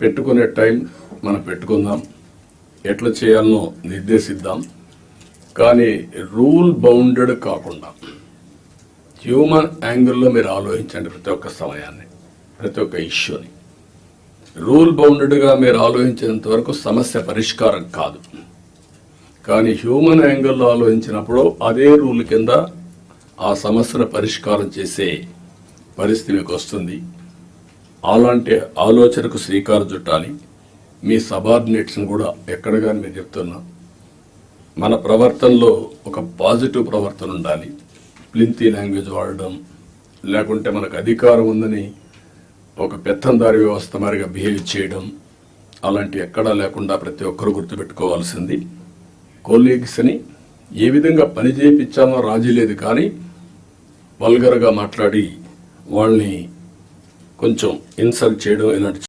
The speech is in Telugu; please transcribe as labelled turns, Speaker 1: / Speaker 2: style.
Speaker 1: పెట్టుకునే టైం మనం పెట్టుకుందాం. ఎట్లా చేయాలనో నిర్దేశిద్దాం. కానీ రూల్ బౌండెడ్ కాకుండా హ్యూమన్ యాంగిల్లో మీరు ఆలోచించండి ప్రతి ఒక్క సమయాన్ని ప్రతి ఒక్క ఇష్యూని. రూల్ బౌండెడ్గా మీరు ఆలోచించేంత వరకు సమస్య పరిష్కారం కాదు. కానీ హ్యూమన్ యాంగిల్లో ఆలోచించినప్పుడు అదే రూల్ కింద ఆ సమస్యను పరిష్కారం చేసే పరిస్థితి మీకు వస్తుంది. అలాంటి ఆలోచనకు శ్రీకారం చుట్టాలి. మీ సబార్డినేట్స్ని కూడా ఎక్కడ కానీ మీరు చెప్తున్నా. మన ప్రవర్తనలో ఒక పాజిటివ్ ప్రవర్తన ఉండాలి. ప్లింతీ లాంగ్వేజ్ వాడడం లేకుంటే మనకు అధికారం ఉందని ఒక పెత్తందారి వ్యవస్థ మారిగా బిహేవ్ చేయడం అలాంటి ఎక్కడా లేకుండా ప్రతి ఒక్కరు గుర్తుపెట్టుకోవాల్సింది. కోలీగ్స్ని ఏ విధంగా పని చేయించామో రాజీ లేదు కానీ వల్గర్గా మాట్లాడి వాళ్ళని కొంచెం ఇన్సల్ట్ చేయడం ఇలాంటి